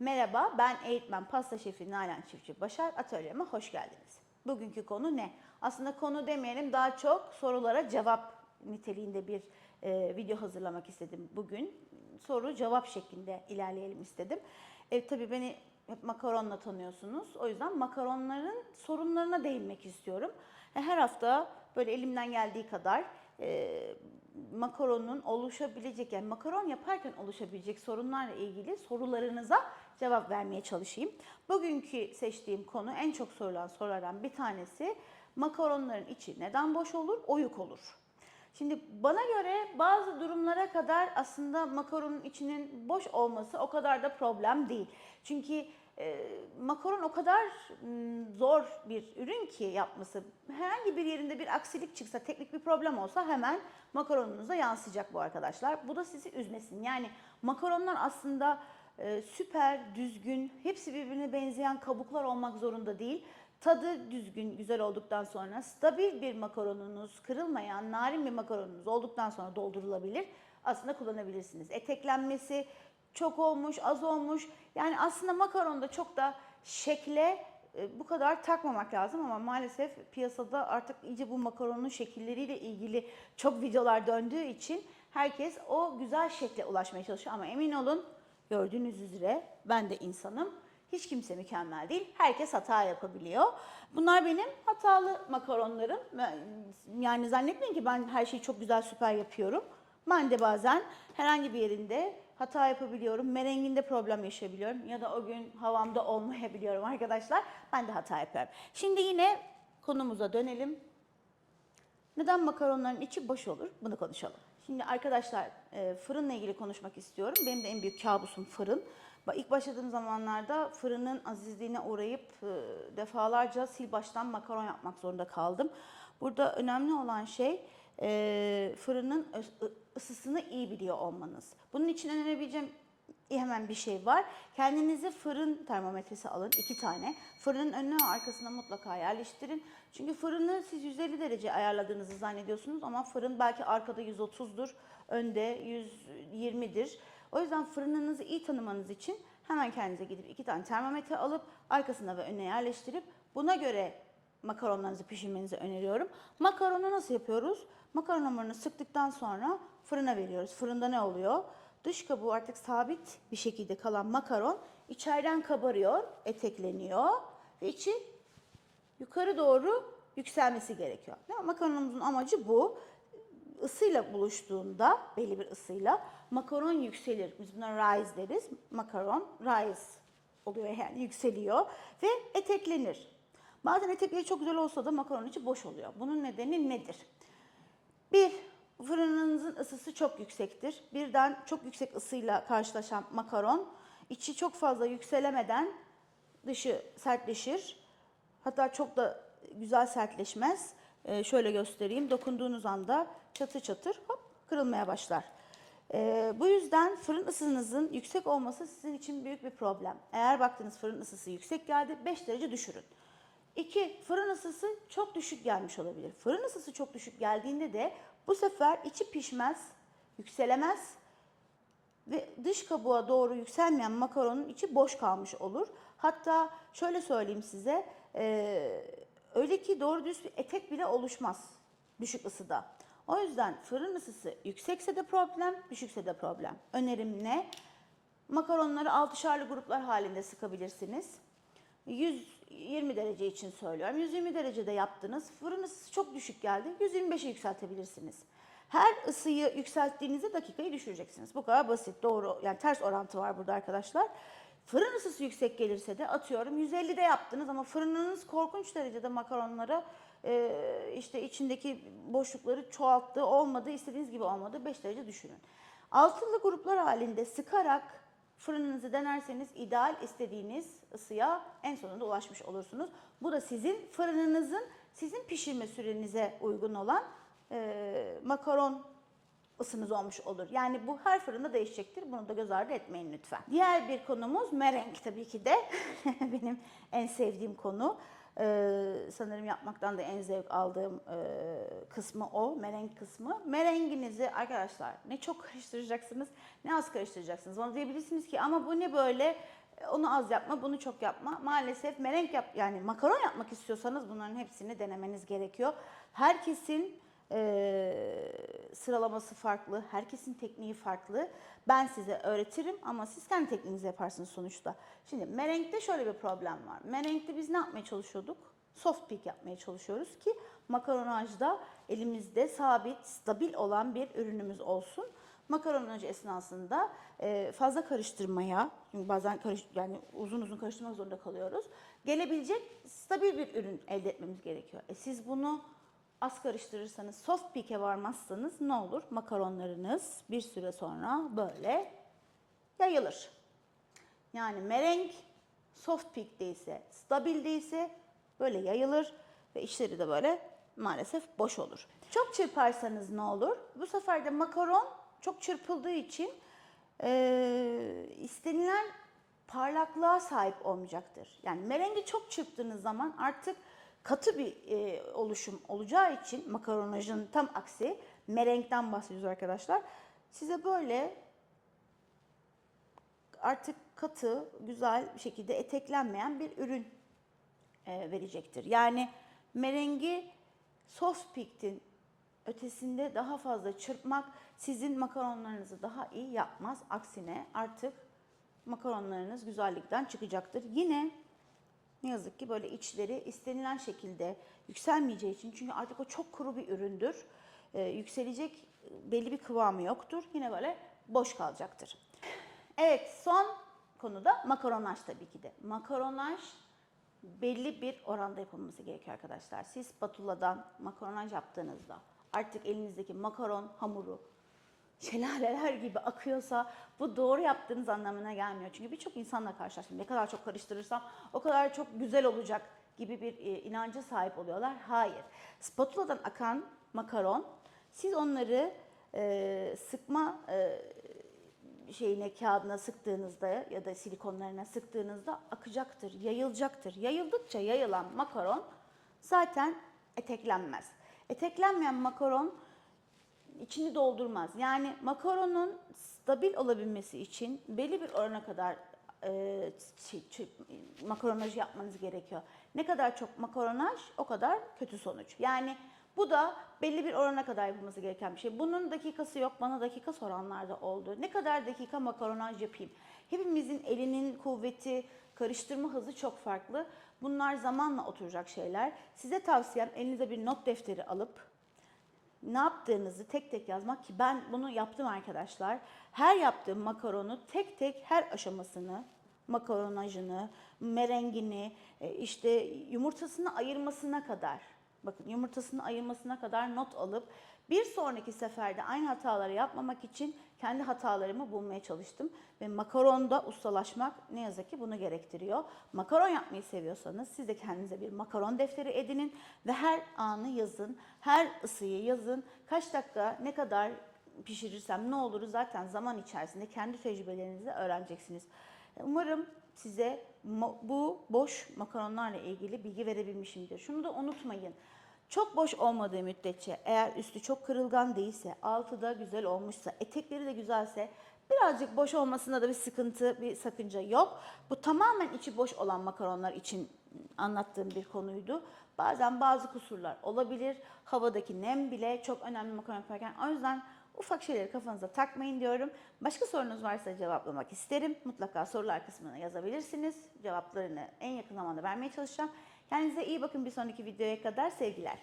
Merhaba, ben eğitmen pasta şefi Nalan Çiftçi Başar. Atölyeme hoş geldiniz. Bugünkü konu ne? Aslında konu demeyelim, daha çok sorulara cevap niteliğinde bir e, video hazırlamak istedim bugün. Soru cevap şeklinde ilerleyelim istedim. E, tabii beni hep makaronla tanıyorsunuz. O yüzden makaronların sorunlarına değinmek istiyorum. E, Her hafta böyle elimden geldiği kadar e, makaronun oluşabilecek yani makaron yaparken oluşabilecek sorunlarla ilgili sorularınıza cevap vermeye çalışayım. Bugünkü seçtiğim konu en çok sorulan sorulardan bir tanesi makaronların içi neden boş olur, oyuk olur. Şimdi bana göre bazı durumlara kadar aslında makaronun içinin boş olması o kadar da problem değil. Çünkü e, makaron o kadar zor bir ürün ki yapması. Herhangi bir yerinde bir aksilik çıksa, teknik bir problem olsa hemen makaronunuza yansıyacak bu arkadaşlar. Bu da sizi üzmesin. Yani makaronlar aslında süper, düzgün, hepsi birbirine benzeyen kabuklar olmak zorunda değil. Tadı düzgün, güzel olduktan sonra stabil bir makaronunuz, kırılmayan, narin bir makaronunuz olduktan sonra doldurulabilir. Aslında kullanabilirsiniz. Eteklenmesi çok olmuş, az olmuş. Yani aslında makaronda çok da şekle e, bu kadar takmamak lazım ama maalesef piyasada artık iyice bu makaronun şekilleriyle ilgili çok videolar döndüğü için herkes o güzel şekle ulaşmaya çalışıyor ama emin olun gördüğünüz üzere ben de insanım. Hiç kimse mükemmel değil. Herkes hata yapabiliyor. Bunlar benim hatalı makaronlarım. Yani zannetmeyin ki ben her şeyi çok güzel süper yapıyorum. Ben de bazen herhangi bir yerinde hata yapabiliyorum. Merenginde problem yaşayabiliyorum. Ya da o gün havamda olmayabiliyorum arkadaşlar. Ben de hata yapıyorum. Şimdi yine konumuza dönelim. Neden makaronların içi boş olur? Bunu konuşalım. Şimdi arkadaşlar e, fırınla ilgili konuşmak istiyorum. Benim de en büyük kabusum fırın. İlk başladığım zamanlarda fırının azizliğine uğrayıp e, defalarca sil baştan makaron yapmak zorunda kaldım. Burada önemli olan şey e, fırının ısısını iyi biliyor olmanız. Bunun için önerebileceğim hemen bir şey var. Kendinize fırın termometresi alın iki tane. Fırının önüne ve arkasına mutlaka yerleştirin. Çünkü fırını siz 150 derece ayarladığınızı zannediyorsunuz ama fırın belki arkada 130'dur, önde 120'dir. O yüzden fırınınızı iyi tanımanız için hemen kendinize gidip iki tane termometre alıp arkasına ve önüne yerleştirip buna göre makaronlarınızı pişirmenizi öneriyorum. Makaronu nasıl yapıyoruz? Makaron hamurunu sıktıktan sonra fırına veriyoruz. Fırında ne oluyor? Dış kabuğu artık sabit bir şekilde kalan makaron içeriden kabarıyor, etekleniyor ve içi yukarı doğru yükselmesi gerekiyor. Ya, Makaronumuzun amacı bu. Isıyla buluştuğunda, belli bir ısıyla makaron yükselir. Biz buna rise deriz. Makaron rise oluyor yani yükseliyor ve eteklenir. Bazen etekleri çok güzel olsa da makaron içi boş oluyor. Bunun nedeni nedir? Isısı çok yüksektir. Birden çok yüksek ısıyla karşılaşan makaron içi çok fazla yükselemeden dışı sertleşir. Hatta çok da güzel sertleşmez. Ee, şöyle göstereyim. Dokunduğunuz anda çatır çatır hop kırılmaya başlar. Ee, bu yüzden fırın ısınızın yüksek olması sizin için büyük bir problem. Eğer baktınız fırın ısısı yüksek geldi 5 derece düşürün. İki, fırın ısısı çok düşük gelmiş olabilir. Fırın ısısı çok düşük geldiğinde de bu sefer içi pişmez, yükselemez ve dış kabuğa doğru yükselmeyen makaronun içi boş kalmış olur. Hatta şöyle söyleyeyim size, e, öyle ki doğru düz bir etek bile oluşmaz düşük ısıda. O yüzden fırın ısısı yüksekse de problem, düşükse de problem. Önerim ne? Makaronları altışarlı gruplar halinde sıkabilirsiniz. 120 derece için söylüyorum. 120 derecede yaptınız. Fırın ısısı çok düşük geldi. 125'e yükseltebilirsiniz. Her ısıyı yükselttiğinizde dakikayı düşüreceksiniz. Bu kadar basit, doğru. Yani ters orantı var burada arkadaşlar. Fırın ısısı yüksek gelirse de atıyorum 150'de yaptınız ama fırınınız korkunç derecede makaronlara e, işte içindeki boşlukları çoğalttı, olmadı, istediğiniz gibi olmadı 5 derece düşürün. Altılı gruplar halinde sıkarak Fırınınızı denerseniz ideal istediğiniz ısıya en sonunda ulaşmış olursunuz. Bu da sizin fırınınızın sizin pişirme sürenize uygun olan e, makaron ısınız olmuş olur. Yani bu her fırında değişecektir. Bunu da göz ardı etmeyin lütfen. Diğer bir konumuz merenk tabii ki de. Benim en sevdiğim konu. Ee, sanırım yapmaktan da en zevk aldığım e, kısmı o, merenk kısmı. Merenginizi arkadaşlar ne çok karıştıracaksınız ne az karıştıracaksınız. Bana diyebilirsiniz ki ama bu ne böyle Onu az yapma, bunu çok yapma. Maalesef merenk yap yani makaron yapmak istiyorsanız bunların hepsini denemeniz gerekiyor. Herkesin e, sıralaması farklı, herkesin tekniği farklı. Ben size öğretirim ama siz kendi tekniğinizi yaparsınız sonuçta. Şimdi merenkte şöyle bir problem var. Merenkte biz ne yapmaya çalışıyorduk? Soft peak yapmaya çalışıyoruz ki makaronajda elimizde sabit, stabil olan bir ürünümüz olsun. Makaronaj esnasında e, fazla karıştırmaya, bazen karış, yani uzun uzun karıştırmak zorunda kalıyoruz. Gelebilecek stabil bir ürün elde etmemiz gerekiyor. E siz bunu az karıştırırsanız, soft peak'e varmazsanız ne olur? Makaronlarınız bir süre sonra böyle yayılır. Yani merenk soft peak değilse, stabil değilse böyle yayılır ve içleri de böyle maalesef boş olur. Çok çırparsanız ne olur? Bu sefer de makaron çok çırpıldığı için eee, istenilen parlaklığa sahip olmayacaktır. Yani merengi çok çırptığınız zaman artık katı bir e, oluşum olacağı için makaronajın tam aksi merenkten bahsediyoruz arkadaşlar. Size böyle artık katı, güzel bir şekilde eteklenmeyen bir ürün e, verecektir. Yani merengi soft peak'tin ötesinde daha fazla çırpmak sizin makaronlarınızı daha iyi yapmaz. Aksine artık makaronlarınız güzellikten çıkacaktır. Yine ne yazık ki böyle içleri istenilen şekilde yükselmeyeceği için çünkü artık o çok kuru bir üründür. Ee, yükselecek belli bir kıvamı yoktur. Yine böyle boş kalacaktır. Evet son konuda makaronaj tabii ki de. Makaronaj belli bir oranda yapılması gerekiyor arkadaşlar. Siz spatuladan makaronaj yaptığınızda artık elinizdeki makaron hamuru şelaleler gibi akıyorsa bu doğru yaptığınız anlamına gelmiyor. Çünkü birçok insanla karşılaştım. Ne kadar çok karıştırırsam o kadar çok güzel olacak gibi bir e, inanca sahip oluyorlar. Hayır. Spatuladan akan makaron siz onları e, sıkma e, şeyine kağıdına sıktığınızda ya da silikonlarına sıktığınızda akacaktır, yayılacaktır. Yayıldıkça yayılan makaron zaten eteklenmez. Eteklenmeyen makaron içini doldurmaz. Yani makaronun stabil olabilmesi için belli bir orana kadar e, makaronaj yapmanız gerekiyor. Ne kadar çok makaronaj o kadar kötü sonuç. Yani bu da belli bir orana kadar yapılması gereken bir şey. Bunun dakikası yok. Bana dakika soranlar da oldu. Ne kadar dakika makaronaj yapayım? Hepimizin elinin kuvveti, karıştırma hızı çok farklı. Bunlar zamanla oturacak şeyler. Size tavsiyem elinize bir not defteri alıp ne yaptığınızı tek tek yazmak ki ben bunu yaptım arkadaşlar. Her yaptığım makaronu tek tek her aşamasını, makaronajını, merengini, e, işte yumurtasını ayırmasına kadar, bakın yumurtasını ayırmasına kadar not alıp bir sonraki seferde aynı hataları yapmamak için kendi hatalarımı bulmaya çalıştım. Ve makaronda ustalaşmak ne yazık ki bunu gerektiriyor. Makaron yapmayı seviyorsanız siz de kendinize bir makaron defteri edinin ve her anı yazın. Her ısıyı yazın. Kaç dakika ne kadar pişirirsem ne olur zaten zaman içerisinde kendi tecrübelerinizi öğreneceksiniz. Umarım size bu boş makaronlarla ilgili bilgi verebilmişimdir. Şunu da unutmayın. Çok boş olmadığı müddetçe eğer üstü çok kırılgan değilse, altı da güzel olmuşsa, etekleri de güzelse birazcık boş olmasında da bir sıkıntı, bir sakınca yok. Bu tamamen içi boş olan makaronlar için anlattığım bir konuydu. Bazen bazı kusurlar olabilir. Havadaki nem bile çok önemli makaron yaparken. O yüzden ufak şeyleri kafanıza takmayın diyorum. Başka sorunuz varsa cevaplamak isterim. Mutlaka sorular kısmına yazabilirsiniz. Cevaplarını en yakın zamanda vermeye çalışacağım. Kendinize iyi bakın bir sonraki videoya kadar sevgiler.